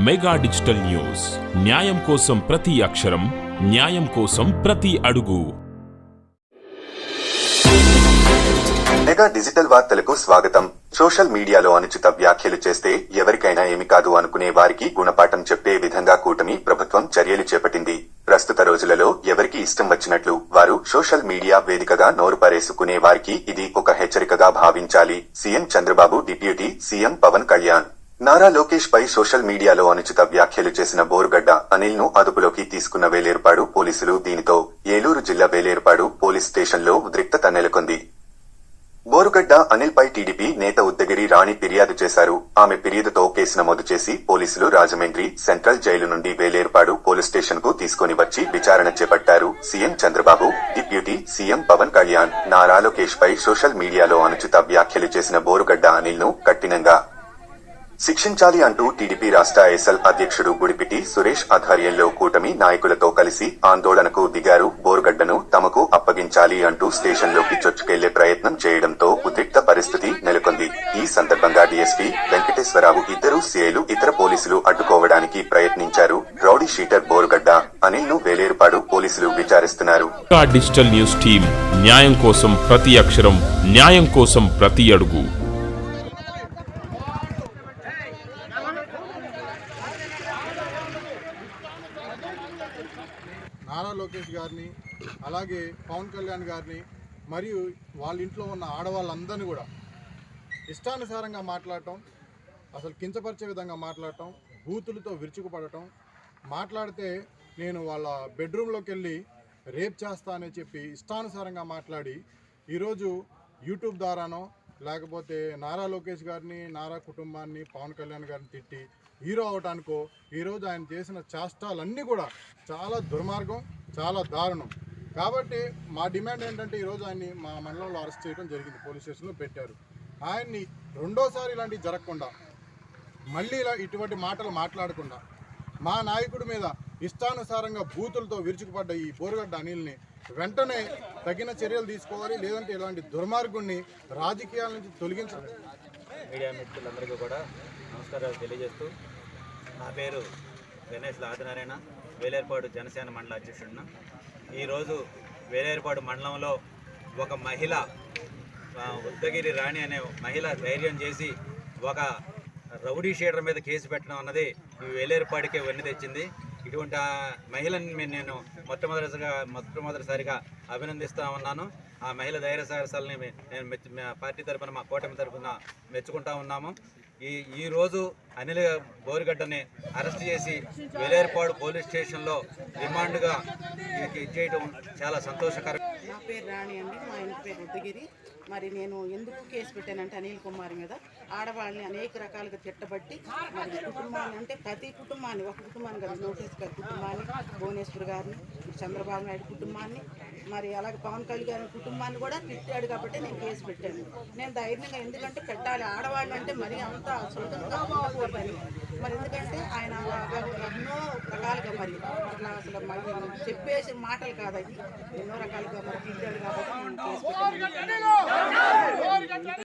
Mega digital news. న్యాయం కోసం ప్రతి అక్షరం న్యాయం కోసం ప్రతి అడుగు. మెగా డిజిటల్ వార్తలకు స్వాగతం. సోషల్ మీడియాలో అనుచిత వ్యాఖ్యలు చేస్తే ఎవరికైనా ఏమి కాదు అనుకునే వారికి గుణపాఠం చెప్పే విధంగా కూటమి ప్రభుత్వం చర్యలు చేపట్టింది. ప్రస్తుత రోజులలో ఎవరికి ఇష్టం వచ్చినట్లు వారు సోషల్ మీడియా వేదికగా నోరు పారేసుకునే వారికి ఇది ఒక హెచ్చరికగా భావించాలి. CM Chandrababu deputy CM Pawan Kalyan. Nara Lokesh పై సోషల్ మీడియాలో అనుచిత వ్యాఖ్యలు చేసిన బోరుగడ్డ అనిల్ను అదుపులోకి తీసుకున్న వేలేర్పాడు పోలీసులు దీనితో ఏలూరు జిల్లా వేలేర్పాడు పోలీస్ స్టేషన్లో ఉద్రిక్తత నెలకొంది. బోరుగడ్డ అనిల్ పై టీడీపీ నేత ఉద్దగిరి రాణి ఫిర్యాదు చేశారు. ఆమె ఫిర్యాదుతో కేసు నమోదు చేసి పోలీసులు రాజమండ్రి సెంట్రల్ జైలు నుండి వేలేర్పాడు పోలీస్ స్టేషన్కు తీసుకుని వచ్చి విచారణ చేపట్టారు CM Chandrababu deputy CM Pawan Kalyan. Nara Lokesh పై సోషల్ మీడియాలో అనుచిత వ్యాఖ్యలు చేసిన బోరుగడ్డ అనిల్ను కఠినంగా శిక్షించాలి అంటూ టీడీపీ రాష్ట్ర ఎస్ఎల్ అధ్యక్షుడు గుడిపిటి సురేష్ ఆధ్వర్యంలో కూటమి నాయకులతో కలిసి ఆందోళనకు దిగారు. బోరుగడ్డను తమకు అప్పగించాలి అంటూ స్టేషన్లోకి చొచ్చుకెళ్ళే ప్రయత్నం చేయడంతో ఉద్రిక్త పరిస్థితి నెలకొంది. ఈ సందర్భంగా డీఎస్పీ వెంకటేశ్వరరావు ఇద్దరు సీఐలు ఇతర పోలీసులు అడ్డుకోవడానికి ప్రయత్నించారు. రౌడీ షీటర్ బోరుగడ్డ అనిల్ను వేలేరుపాడు పోలీసులు విచారిస్తున్నారు. డిజిటల్ న్యూస్ టీం న్యాయం కోసం ప్రతి అక్షరం న్యాయం కోసం ప్రతి అడుగు. నారా లోకేష్ గారిని అలాగే పవన్ కళ్యాణ్ గారిని మరియు వాళ్ళ ఇంట్లో ఉన్న ఆడవాళ్ళందరినీ కూడా ఇష్టానుసారంగా మాట్లాడటం అసలు కించపరిచే విధంగా మాట్లాడటం బూతులతో విరుచుకుపడటం మాట్లాడితే నేను వాళ్ళ బెడ్రూమ్లోకి వెళ్ళి రేప్ చేస్తా అని చెప్పి ఇష్టానుసారంగా మాట్లాడి ఈరోజు యూట్యూబ్ ద్వారానో లేకపోతే నారా లోకేష్ గారిని నారా కుటుంబాన్ని పవన్ కళ్యాణ్ గారిని తిట్టి హీరో అవటానికో ఈరోజు ఆయన చేసిన చేష్టాలన్నీ కూడా చాలా దుర్మార్గం చాలా దారుణం. కాబట్టి మా డిమాండ్ ఏంటంటే ఈరోజు ఆయన్ని మా మండలంలో అరెస్ట్ చేయడం జరిగింది పోలీస్ స్టేషన్లో పెట్టారు. ఆయన్ని రెండోసారి ఇలాంటివి జరగకుండా మళ్ళీ ఇలా ఇటువంటి మాటలు మాట్లాడకుండా మా నాయకుడి మీద ఇష్టానుసారంగా బూతులతో విరుచుకుపడ్డ ఈ బోరుగడ్డ అనిల్ని వెంటనే తగిన చర్యలు తీసుకోవాలి లేదంటే ఇలాంటి దుర్మార్గుణ్ణి రాజకీయాల నుంచి తొలగించాలి మీడియా మిత్రులందరికీ కూడా నమస్కారాలు తెలియజేస్తూ నా పేరు గణేష్ ఆదినారాయణ వేలేర్పాడు జనసేన మండల అధ్యక్షుడిన. ఈరోజు వేలేరుపాడు మండలంలో ఒక మహిళ ఉద్దగిరి రాణి అనే మహిళ ధైర్యం చేసి ఒక రౌడీ షీటర్ మీద కేసు పెట్టడం అన్నది ఈ వేలేరుపాడికే వెన్ను తెచ్చింది. ఇటువంటి ఆ మహిళని నేను మొట్టమొదటిగా మొట్టమొదటిసారిగా అభినందిస్తా ఉన్నాను. ఆ మహిళ ధైర్య సాహసాలని నేను మెచ్చు మా పార్టీ తరఫున మా కూటమి తరఫున మెచ్చుకుంటా ఉన్నాము. ఈ ఈరోజు అనిల్ బోరిగడ్డని అరెస్ట్ చేసి వేలేరుపాడు పోలీస్ స్టేషన్లో రిమాండ్గా ఇచ్చేయటం చాలా సంతోషకరం. నా పేరు రాణి అండి. మా ఇంటి పేరు ఉద్దగిరి మరి నేను ఎందుకు కేసు పెట్టానంటే అనిల్ కుమార్ మీద ఆడవాళ్ళని అనేక రకాలుగా తిట్టబట్టి మరి కుటుంబాన్ని అంటే ప్రతి కుటుంబాన్ని ఒక కుటుంబాన్ని కదా నోటీస్ గారి కుటుంబాన్ని భువనేశ్వర్ గారిని చంద్రబాబు నాయుడు కుటుంబాన్ని మరి అలాగే పవన్ కళ్యాణ్ గారి కుటుంబాన్ని కూడా తిట్టాడు కాబట్టి నేను కేసు పెట్టాను. నేను ధైర్యంగా ఎందుకంటే పెట్టాలి. ఆడవాళ్ళు అంటే మరి అంత సులభంగా పని మరి ఎందుకంటే ఆయన ఎన్నో రకాలుగా మరి అట్లా అసలు మరి చెప్పేసి మాటలు కాదు అది. ఎన్నో రకాలుగా మరి తిట్టాడు కాబట్టి